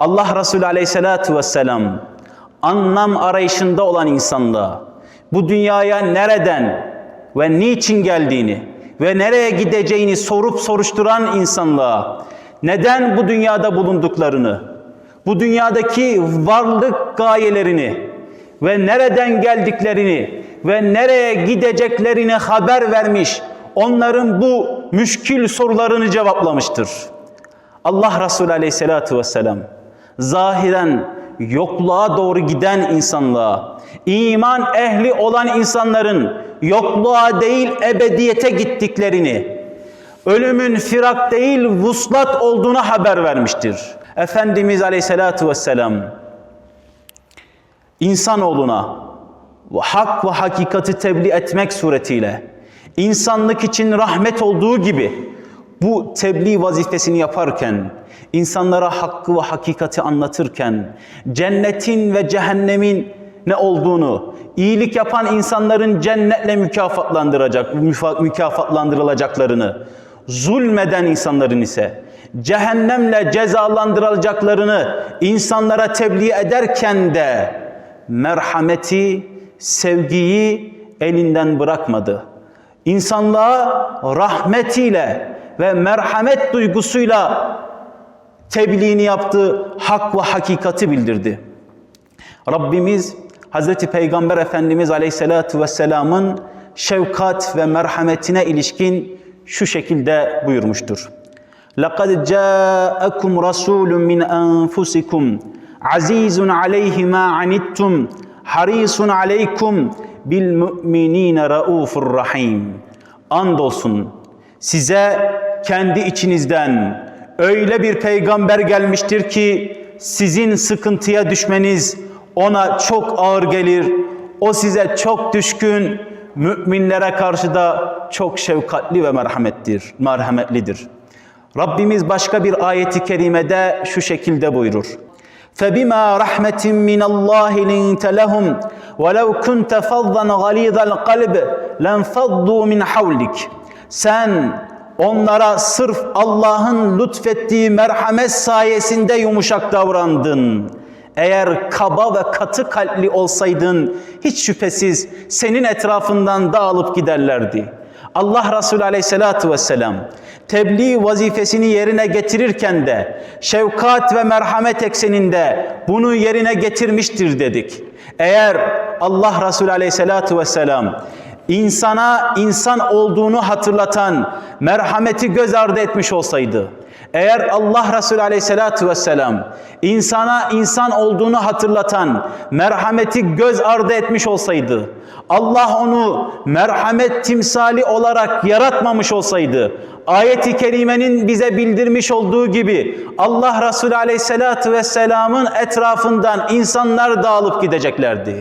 Allah Resulü aleyhissalatu vesselam anlam arayışında olan insanlığa bu dünyaya nereden ve niçin geldiğini ve nereye gideceğini sorup soruşturan insanlığa neden bu dünyada bulunduklarını, bu dünyadaki varlık gayelerini ve nereden geldiklerini ve nereye gideceklerini haber vermiş, onların bu müşkül sorularını cevaplamıştır. Allah Resulü Aleyhisselatü Vesselam zahiren yokluğa doğru giden insanlığa, iman ehli olan insanların yokluğa değil ebediyete gittiklerini, ölümün firak değil vuslat olduğunu haber vermiştir. Efendimiz Aleyhisselatü Vesselam insanoğluna hak ve hakikati tebliğ etmek suretiyle insanlık için rahmet olduğu gibi bu tebliğ vazifesini yaparken, insanlara hakkı ve hakikati anlatırken, cennetin ve cehennemin ne olduğunu, iyilik yapan insanların cennetle mükafatlandıracak, mükafatlandırılacaklarını, zulmeden insanların ise cehennemle cezalandırılacaklarını insanlara tebliğ ederken de merhameti, sevgiyi elinden bırakmadı. İnsanlığa rahmetiyle ve merhamet duygusuyla tebliğini yaptı, hak ve hakikati bildirdi. Rabbimiz Hazreti Peygamber Efendimiz Aleyhisselatü Vesselam'ın şefkat ve merhametine ilişkin şu şekilde buyurmuştur. لَقَدْ جَاءَكُمْ رَسُولٌ مِّنْ أَنفُسِكُمْ عَز۪يزٌ عَلَيْهِ مَا عَنِتُّمْ حَر۪يسٌ عَلَيْكُمْ بِالْمُؤْمِن۪ينَ رَؤُوفٌ رَحِيمٌ Andolsun size kendi içinizden öyle bir peygamber gelmiştir ki sizin sıkıntıya düşmeniz ona çok ağır gelir. O size çok düşkün, müminlere karşı da çok şefkatli ve merhamettir, merhametlidir. Rabbimiz başka bir ayeti kerimede şu şekilde buyurur. فَبِمَا رَحْمَةٍ مِّنَ اللّٰهِ لِنْتَ لَهُمْ وَلَوْ كُنْتَ فَضًّا غَلِيظَ الْقَلْبِ لَنْفَضُّوا مِنْ حَوْلِكَ Sen onlara sırf Allah'ın lütfettiği merhamet sayesinde yumuşak davrandın. Eğer kaba ve katı kalpli olsaydın hiç şüphesiz senin etrafından dağılıp giderlerdi. Allah Resulü Aleyhisselatü Vesselam tebliğ vazifesini yerine getirirken de şefkat ve merhamet ekseninde bunu yerine getirmiştir dedik. Eğer Allah Resulü Aleyhisselatü Vesselam insana insan olduğunu hatırlatan merhameti göz ardı etmiş olsaydı, eğer Allah Resulü Aleyhisselatü Vesselam insana insan olduğunu hatırlatan merhameti göz ardı etmiş olsaydı, Allah onu merhamet timsali olarak yaratmamış olsaydı, ayeti kerimenin bize bildirmiş olduğu gibi Allah Resulü Aleyhisselatü Vesselam'ın etrafından insanlar dağılıp gideceklerdi.